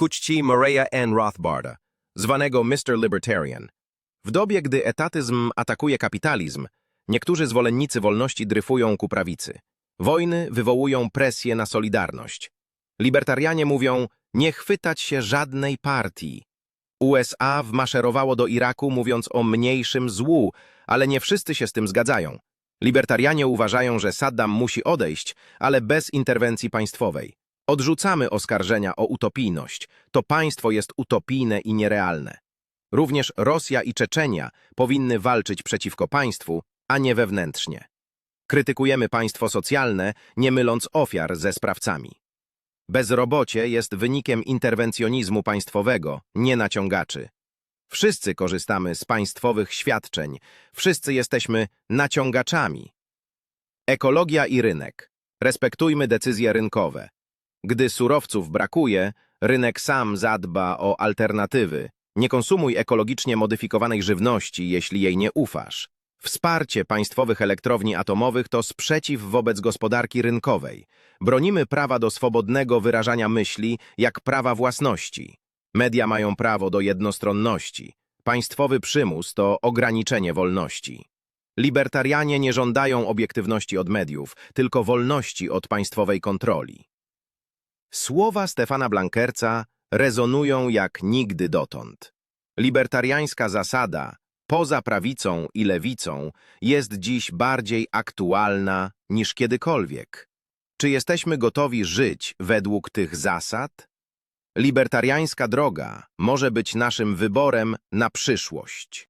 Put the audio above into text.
ku czci Murraya N. Rothbarda, zwanego Mr. Libertarian. W dobie, gdy etatyzm atakuje kapitalizm, niektórzy zwolennicy wolności dryfują ku prawicy. Wojny wywołują presję na solidarność. Libertarianie mówią, nie chwytać się żadnej partii. USA wmaszerowało do Iraku mówiąc o mniejszym złu, ale nie wszyscy się z tym zgadzają. Libertarianie uważają, że Saddam musi odejść, ale bez interwencji państwowej. Odrzucamy oskarżenia o utopijność. To państwo jest utopijne i nierealne. Również Rosja i Czeczenia powinny walczyć przeciwko państwu, a nie wewnętrznie. Krytykujemy państwo socjalne, nie myląc ofiar ze sprawcami. Bezrobocie jest wynikiem interwencjonizmu państwowego, nie naciągaczy. Wszyscy korzystamy z państwowych świadczeń, wszyscy jesteśmy naciągaczami. Ekologia i rynek. Respektujmy decyzje rynkowe. Gdy surowców brakuje, rynek sam zadba o alternatywy. Nie konsumuj ekologicznie modyfikowanej żywności, jeśli jej nie ufasz. Wsparcie państwowych elektrowni atomowych to sprzeciw wobec gospodarki rynkowej. Bronimy prawa do swobodnego wyrażania myśli, jak prawa własności. Media mają prawo do jednostronności. Państwowy przymus to ograniczenie wolności. Libertarianie nie żądają obiektywności od mediów, tylko wolności od państwowej kontroli. Słowa Stefana Blankerca rezonują jak nigdy dotąd. Libertariańska zasada, poza prawicą i lewicą, jest dziś bardziej aktualna niż kiedykolwiek. Czy jesteśmy gotowi żyć według tych zasad? Libertariańska droga może być naszym wyborem na przyszłość.